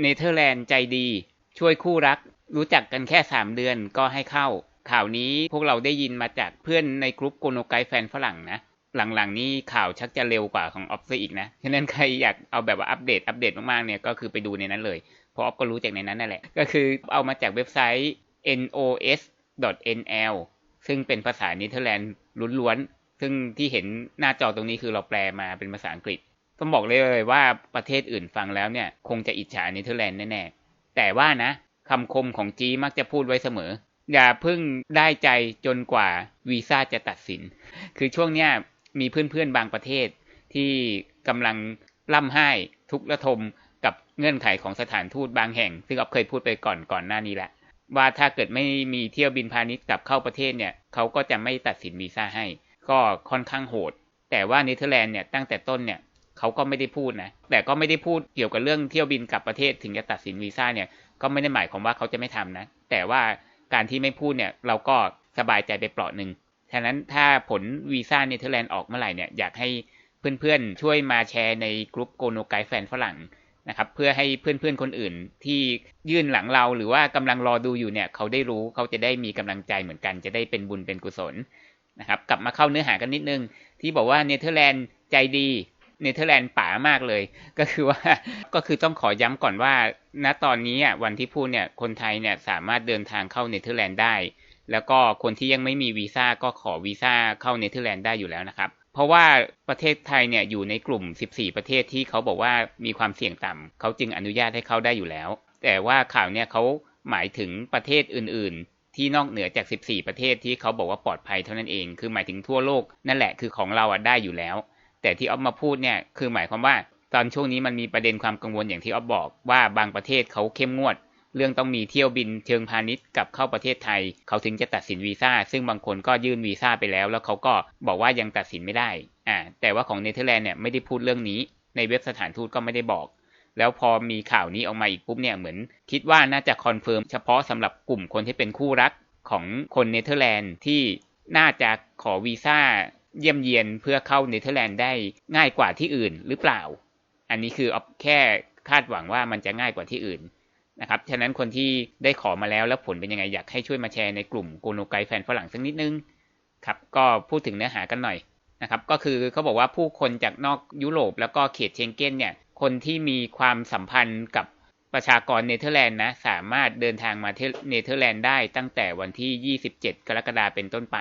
เนเธอร์แลนด์ใจดี ช่วยคู่รัก รู้จักกันแค่ 3 เดือนก็ให้เข้า ข่าวนี้พวกเราได้ยินมาจากเพื่อนในกลุ่มโกโนไกแฟนฝรั่งนะ หลังๆนี้ข่าวชักจะเร็วกว่าของออฟซะอีกนะ ฉะนั้นใครอยากเอาแบบว่าอัปเดตอัปเดตมากๆเนี่ยก็คือไปดูในนั้นเลย เพราะออฟก็รู้จากในนั้นนั่นแหละ ก็คือเอามาจากเว็บไซต์ nos.nl ซึ่งเป็นภาษาเนเธอร์แลนด์ล้วนๆซึ่งที่เห็นหน้าจอตรงนี้คือเราแปลมาเป็นภาษาอังกฤษ ต้องบอกเลยว่าประเทศอื่นฟังแล้วเนี่ย คงจะอิจฉาเนเธอร์แลนด์แน่ๆ แต่ว่านะคำคมของจีมักจะพูดไว้เสมอ อย่าเพิ่งได้ใจจนกว่าวีซ่าจะตัดสิน คือช่วงเนี้ยมีเพื่อนๆบางประเทศที่กำลังล่ำไห้ทุกระทมกับเงื่อนไขของสถานทูตบางแห่ง ซึ่งออฟเคยพูดไปก่อนก่อนหน้านี้แหละ ว่าถ้าเกิดไม่มีเที่ยวบินพาณิชย์กลับเข้าประเทศเนี่ยเขาก็จะไม่ตัดสินวีซ่าให้ ก็ค่อนข้างโหด แต่ว่าเนเธอร์แลนด์เนี่ยตั้งแต่ต้นเนี่ย เขาก็ไม่ได้พูดนะแต่ก็ไม่ได้พูดเกี่ยวกับเรื่องเที่ยวบินกลับประเทศถึงจะตัดสินวีซ่าเนี่ยก็ไม่ได้หมายความว่าเขาจะไม่ทำนะ แต่ว่าการที่ไม่พูดเนี่ยเราก็สบายใจไปเปราะหนึ่งฉะนั้นถ้าผลวีซ่าเนเธอร์แลนด์ออกเมื่อไหร่เนี่ยอยากให้เพื่อนๆช่วยมาแชร์ในกลุ่มโกโนไกแฟนฝรั่งนะครับเพื่อให้เพื่อนๆคนอื่นที่ยื่นหลังเราหรือว่ากำลังรอดูอยู่เนี่ยเขาได้รู้เขาจะได้มีกำลังใจเหมือนกัน จะได้เป็นบุญเป็นกุศลนะครับกลับมาเข้าเนื้อหากันนิดนึง ที่บอกว่าเนเธอร์แลนด์ใจดี เนเธอร์แลนด์ป๋ามากเลย ก็คือว่าก็คือต้องขอย้ำก่อนว่า ณตอนนี้วันที่พูดเนี่ยคนไทยเนี่ยสามารถเดินทางเข้าเนเธอร์แลนด์ได้ แล้วก็คนที่ยังไม่มีวีซ่าก็ขอวีซ่าเข้าเนเธอร์แลนด์ได้อยู่แล้วนะครับเพราะว่าประเทศไทยเนี่ยอยู่ในกลุ่ม 14 ประเทศที่เขาบอกว่ามีความเสี่ยงต่ำเขาจึงอนุญาตให้เข้าได้อยู่แล้ว แต่ว่าข่าวเนี่ยเขาหมายถึงประเทศอื่น ๆ ที่นอกเหนือจาก 14 ประเทศที่เขาบอกว่าปลอดภัยเท่านั้นเอง คือหมายถึงทั่วโลกนั่นแหละคือของเราอะได้อยู่แล้ว แต่ที่ออฟมาพูดเนี่ยคือหมายความว่าตอนช่วงนี้มันมีประเด็นความกังวลอย่างที่ออฟบอกว่าบางประเทศเขาเข้มงวด เรื่องต้องมีเที่ยวบินเชิงพาณิชย์กลับเข้าประเทศไทย เขาถึงจะตัดสินวีซ่าซึ่งบางคนก็ยื่นวีซ่าไปแล้ว แล้วเขาก็บอกว่ายังตัดสินไม่ได้อ่าแต่ว่าของเนเธอร์แลนด์เนี่ยไม่ได้พูดเรื่องนี้ในเว็บสถานทูตก็ไม่ได้บอก แล้วพอมีข่าวนี้ออกมาอีกปุ๊บเนี่ยเหมือน คิดว่าน่าจะคอนเฟิร์มเฉพาะสำหรับกลุ่มคนที่เป็นคู่รักของคนเนเธอร์แลนด์ที่น่าจะขอวีซ่า เยี่ยมเยียนเพื่อเข้าเนเธอร์แลนด์ได้ง่ายกว่าที่อื่นหรือเปล่า อันนี้คืออแค่คาดหวังว่ามันจะง่ายกว่าที่อื่นนะครับฉะนั้นคนที่ได้ขอมาแล้วแล้วผลเป็นยังไงอยากให้ช่วยมาแชร์ในกลุ่มโกโนไกแฟนฝรั่งสักนิดนึงครับก็พูดถึงเนื้อหากันหน่อยนะครับก็คือเขาบอกว่าผู้คนจากนอกยุโรปแล้วก็เขตเชงเก้นเนี่ยคนที่มีความสัมพันธ์กับประชากรเนเธอร์แลนด์นะสามารถเดินทางมาเนเธอร์แลนด์ได้ตั้งแต่วันที่ 27 กรกฎาคมเป็นต้นไป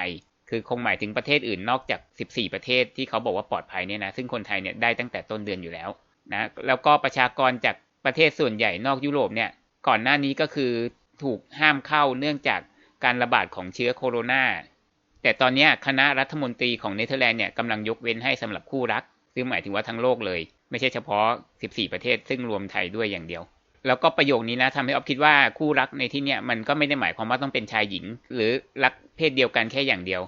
คือคงหมายถึงประเทศอื่นนอกจาก 14 ประเทศที่เขาบอกว่าปลอดภัยเนี่ยนะ ซึ่งคนไทยเนี่ยได้ตั้งแต่ต้นเดือนอยู่แล้วนะ แล้วก็ประชากรจากประเทศส่วนใหญ่นอกยุโรปเนี่ย ก่อนหน้านี้ก็คือถูกห้ามเข้าเนื่องจากการระบาดของเชื้อโคโรนาแต่ตอนนี้คณะรัฐมนตรีของเนเธอร์แลนด์เนี่ยกำลังยกเว้นให้สำหรับคู่รัก ซึ่งหมายถึงว่าทั้งโลกเลย ไม่ใช่เฉพาะ 14 ประเทศ ซึ่งรวมไทยด้วยอย่างเดียว แล้วก็ประโยคนี้นะทำให้ออฟคิดว่าคู่รักในที่เนี้ยมันก็ไม่ได้หมายความว่าต้องเป็นชายหญิง หรือรักเพศเดียวกันแค่อย่างเดียว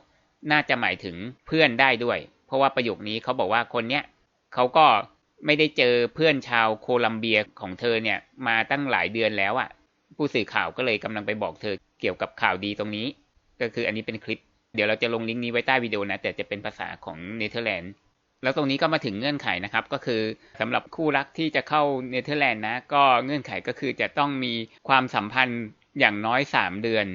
น่าจะหมายถึงเพื่อนได้ด้วย เพราะว่าประโยคนี้เขาบอกว่าคนเนี้ยเขาก็ไม่ได้เจอเพื่อนชาวโคลัมเบียของเธอเนี่ยมาตั้งหลายเดือนแล้วอะ่ะ ผู้สื่อข่าวก็เลยกำลังไปบอกเธอเกี่ยวกับข่าวดีตรงนี้ ก็คืออันนี้เป็นคลิป เดี๋ยวเราจะลงลิงก์นี้ไว้ใต้วิดีโอนะ แต่จะเป็นภาษาของเนเธอร์แลนด์แล้วตรงนี้ก็มาถึงเงื่อนไขนะครับ ก็คือสำหรับคู่รักที่จะเข้าเนเธอร์แลนด์นะ ก็เงื่อนไขก็คือจะต้องมีความสัมพันธ์อย่างน้อย 3 เดือน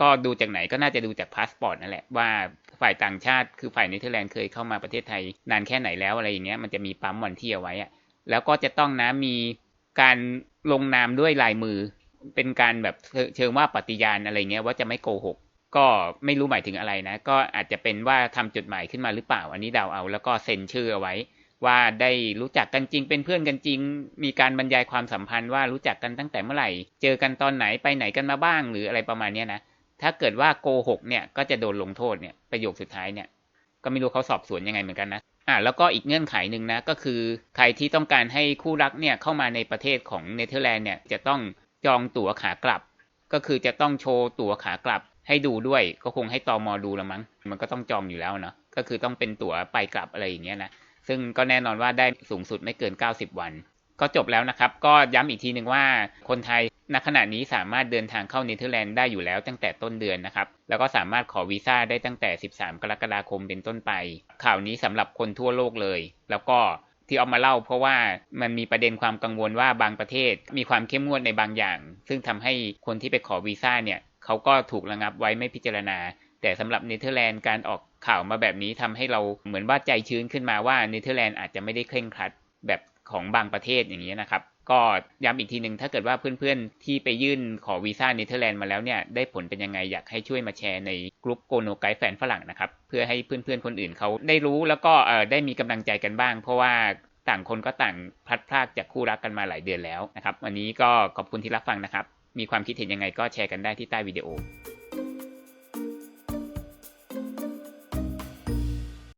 ก็ดูจากไหนก็น่าจะดูจากพาสปอร์ตนั่นแหละว่าฝ่ายต่างชาติคือฝ่ายเนเธอร์แลนด์เคยเข้ามาประเทศไทย นานแค่ไหนแล้วอะไรอย่างเงี้ยมันจะมีปั๊มวันที่เอาไว้อะแล้วก็จะต้องนะมีการลงนามด้วยลายมือ เป็นการแบบเชิงว่าปฏิญาณอะไรเงี้ยว่าจะไม่โกหก ก็ไม่รู้หมายถึงอะไรนะ ก็อาจจะเป็นว่าทำจดหมายขึ้นมาหรือเปล่า อันนี้เดาเอา แล้วก็เซ็นชื่อเอาไว้ ว่าได้รู้จักกันจริง เป็นเพื่อนกันจริง มีการบรรยายความสัมพันธ์ว่ารู้จักกันตั้งแต่เมื่อไหร่ เจอกันตอนไหนไปไหนกันมาบ้างหรืออะไรประมาณนี้นะ ถ้าเกิดว่าโกหกเนี่ยก็จะโดนลงโทษเนี่ยประโยคสุดท้ายเนี่ยก็ไม่รู้เขาสอบสวนยังไงเหมือนกันนะอ่าแล้วก็อีกเงื่อนไขหนึ่งนะก็คือใครที่ต้องการให้คู่รักเนี่ยเข้ามาในประเทศของเนเธอร์แลนด์เนี่ยจะต้องจองตั๋วขากลับ ก็คือจะต้องโชว์ตั๋วขากลับให้ดูด้วยก็คงให้ตอมอดูละมั้ง มันก็ต้องจองอยู่แล้วเนาะก็คือต้องเป็นตั๋วไปกลับอะไรอย่างเงี้ยนะซึ่งก็แน่นอนว่าได้สูงสุดไม่เกิน 90 วัน ก็จบแล้วนะครับ ก็ย้ำอีกทีหนึ่งว่าคนไทยณขณะนี้สามารถเดินทางเข้าเนเธอร์แลนด์ได้อยู่แล้วตั้งแต่ต้นเดือนนะครับ แล้วก็สามารถขอวีซ่าได้ตั้งแต่ 13 กรกฎาคมเป็นต้นไป ข่าวนี้สำหรับคนทั่วโลกเลย แล้วก็ที่เอามาเล่าเพราะว่ามันมีประเด็นความกังวลว่าบางประเทศมีความเข้มงวดในบางอย่าง ซึ่งทำให้คนที่ไปขอวีซ่าเนี่ยเขาก็ถูกระงับไว้ไม่พิจารณา แต่สำหรับเนเธอร์แลนด์การออกข่าวมาแบบนี้ทำให้เราเหมือนว่าใจชื้นขึ้นมาว่าเนเธอร์แลนด์อาจจะไม่ได้เคร่งครัดแบบ ของบางประเทศอย่างนี้นะครับ ก็ย้ำอีกทีหนึ่งถ้าเกิดว่าเพื่อนๆ ที่ไปยื่นขอวีซ่าเนเธอร์แลนด์มาแล้วเนี่ยได้ผลเป็นยังไงอยากให้ช่วยมาแชร์ในกลุ่มโกโนไกด์แฟนฝรั่งนะครับ เพื่อให้เพื่อนๆ คนอื่นเขาได้รู้แล้วก็เออได้มีกำลังใจกันบ้าง เพราะว่าต่างคนก็ต่างพลัดพรากจากคู่รักกันมาหลายเดือนแล้วนะครับ วันนี้ก็ขอบคุณที่รับฟังนะครับ มีความคิดเห็นยังไงก็แชร์กันได้ที่ใต้วิดีโอ